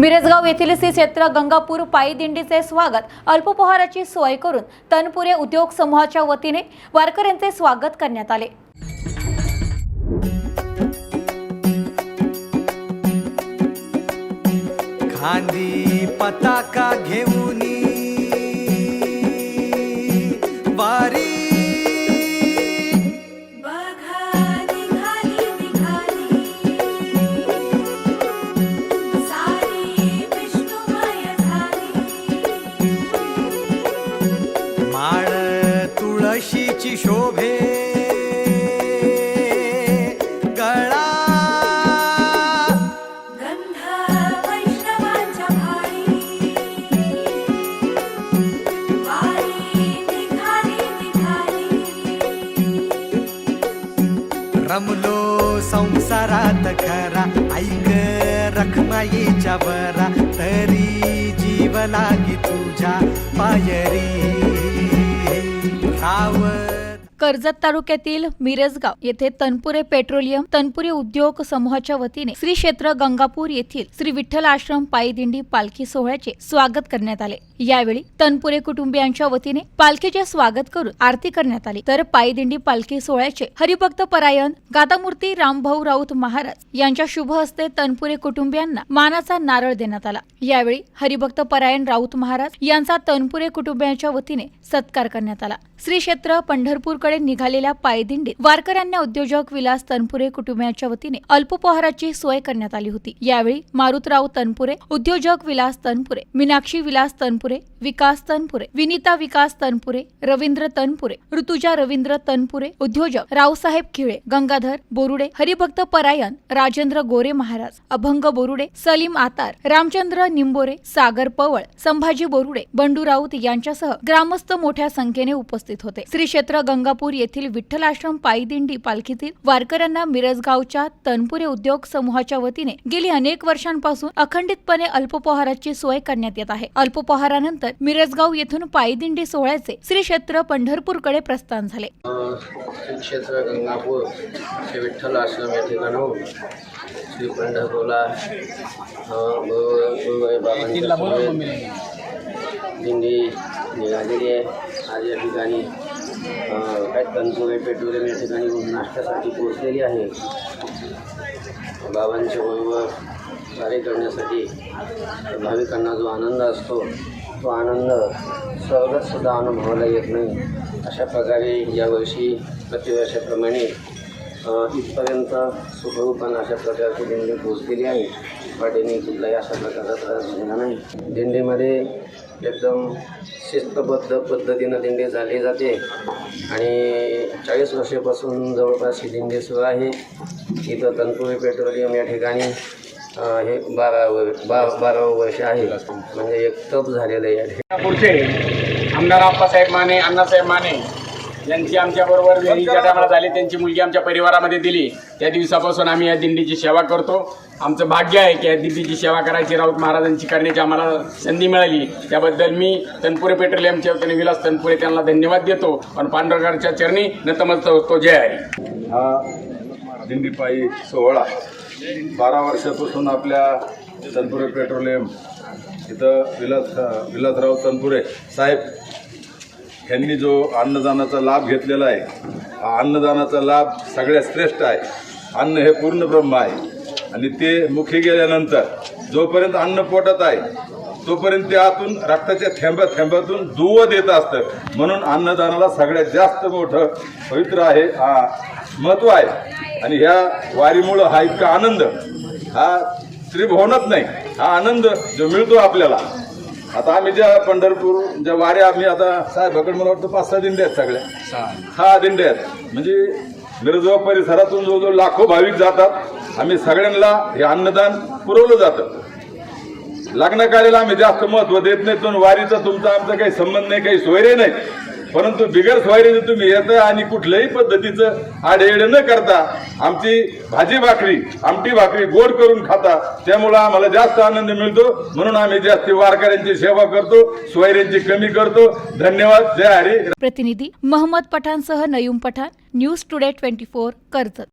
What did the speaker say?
मिरजगाव येथील श्री क्षेत्र गंगापूर पायीदिंडीचे स्वागत अल्पपहाराची सोय करून तनपुरे उद्योग समूहाच्या वतीने वारकऱ्यांचे स्वागत करण्यात आले. खांदी पताका घेऊन तुळशीची शोभे. गळा. रमलो संसारात खरा. ऐक रखमाईच्या बरा. तरी जीव लागी तुझ्या पायरी. रावत कर्जत तालुक्यातील मिरजगाव येथे तनपुरे पेट्रोलियम तनपुरे उद्योग समूहाच्या वतीने श्री क्षेत्र गंगापूर येथील श्री विठ्ठल आश्रम पायीदिंडी पालखी सोहळ्याचे स्वागत करण्यात आले. यावेळी तनपुरे कुटुंबियांच्या वतीने पालखीचे स्वागत करून आरती करण्यात आली. तर पायीदिंडी पालखी सोहळ्याचे हरिभक्त परायण गादामूर्ती रामभाऊ राऊत महाराज यांच्या शुभ हस्ते तनपुरे कुटुंबियांना मानाचा नारळ देण्यात आला. यावेळी हरिभक्त परायण राऊत महाराज यांचा तनपुरे कुटुंबियांच्या वतीने सत्कार करण्यात आला. श्री क्षेत्र पंढरपूरकडे निघालेल्या पायदिंडीत वारकऱ्यांना उद्योजक विलास तनपुरे कुटुंबियांच्या वतीने अल्पपहाराची सोय करण्यात आली होती. यावेळी मारुतराव तनपुरे उद्योजक विलास तनपुरे मीनाक्षी विलास तनपुरे विकास तनपुरे विनीता विकास तनपुरे रवींद्र तनपुरे ऋतुजा रवींद्र तनपुरे उद्योजक रावसाहेब खिळे गंगाधर बोरुडे हरिभक्त परायण राजेंद्र गोरे महाराज अभंग बोरुडे सलीम आतार रामचंद्र निंबोरे सागर पवळ संभाजी बोरुडे बंडू राऊत यांच्यासह ग्रामस्थ मोठ्या संख्येने उपस्थित होते. श्री क्षेत्र गंगा गंगापूर येथील विठ्ठल आश्रम पालखीतील वारकऱ्यांना मिरजगावच्या तनपुरे उद्योग समूहाच्या वतीने गेली अनेक वर्षांपासून अखंडितपणे अल्पपहाराची सोय करण्यात येत आहे. अल्पपहारानंतर मिरजगाव येथून पायदिंडी सोहळ्याचे श्री क्षेत्र पंढरपूरकडे प्रस्थान झाले. क्षेत्र गंगापूर श्री विठ्ठल आश्रम या ठिकाणाहून श्री पंढरपूरला दिंडी निघालेली आहे. आज या ठिकाणी काय तनपुरे पेट्रोलियम या ठिकाणी नाश्त्यासाठी पोहोचलेली आहे. बाबांच्या बरोबर कार्य करण्यासाठी भाविकांना जो आनंद असतो तो आनंद स्वर्गातसुद्धा अनुभवायला येत नाही. अशा प्रकारे यावर्षी प्रतिवर्षाप्रमाणे इथपर्यंत सुखरूपानं अशा प्रकारची दिंडी पोचलेली आहे. वाटेने कुठलाही अशा प्रकारचा त्रास झाला नाही. दिंडीमध्ये एकदम शिस्तबद्ध पद्धतीनं दिंडी झाली जाते. आणि चाळीस वर्षापासून जवळपास ही दिंडी सुरू आहे. इथं तनपुरी पेट्रोलियम या ठिकाणी हे बारा वर बा बारावं वर्ष आहे. म्हणजे एक तप झालेलं आहे या ठिकाणी. पुढचे आमदार आप्पासाहेब माने अण्णासाहेब माने यांची आमच्याबरोबर विहिरीच्या टायमाला झाली त्यांची मुलगी आमच्या परिवारामध्ये दिली. त्या दिवसापासून आम्ही या दिंडीची सेवा करतो. आमचं भाग्य आहे की या दिंडीची सेवा करायची राऊत महाराजांची करण्याची आम्हाला संधी मिळाली. त्याबद्दल मी तनपुरे पेट्रोलियमच्या वतीने विलास तनपुरे त्यांना धन्यवाद देतो. पण पांडुरकरच्या चरणी नतमस्त होतो जय हरी. हा दिंडीपायी सोहळा. बारा वर्षापासून आपल्या तनपुरे पेट्रोलियम इथं विलास विलासराव तनपुरे साहेब त्यांनी जो अन्नदानाचा लाभ घेतलेला आहे हा अन्नदानाचा लाभ सगळ्यात श्रेष्ठ आहे. अन्न हे पूर्ण ब्रह्म आहे. आणि ते मुखी गेल्यानंतर जोपर्यंत अन्न पोटात आहे तोपर्यंत ते आतून रक्ताच्या थेंब्या थेंब्यातून दुव देत असतं. म्हणून अन्नदानाला सगळ्यात जास्त मोठं पवित्र आहे हा महत्त्व आहे. आणि ह्या वारीमुळं हा इतका आनंद हा त्रिभुवनात नाही हा आनंद जो मिळतो आपल्याला. आता आम्ही ज्या पंढरपूर ज्या वाऱ्या आम्ही आता साहेबाकडे मला वाटतं पाच सहा दिंड्या आहेत सगळ्या. सहा दिंड्या आहेत. म्हणजे मिरजगाव परिसरातून जवळजवळ लाखो भाविक जातात. आम्ही सगळ्यांना हे अन्नदान पुरवलं जातं. लग्नकार्याला आम्ही जास्त महत्त्व देत नाही पण वारीचा तुमचा आमचा काही संबंध नाही काही सोयरे नाही. परंतु बिगर सोयरीने तुम्ही येतं आणि कुठल्याही पद्धतीचं आडेड न करता आमची भाजी भाकरी आमटी भाकरी गोड करून खाता त्यामुळं आम्हाला जास्त आनंद मिळतो. म्हणून आम्ही जास्त वारकऱ्यांची सेवा करतो सोयऱ्यांची कमी करतो. धन्यवाद. जय हरी. प्रतिनिधी Mohammad पठाणसह Nayum Pathan news today twenty four Karjat.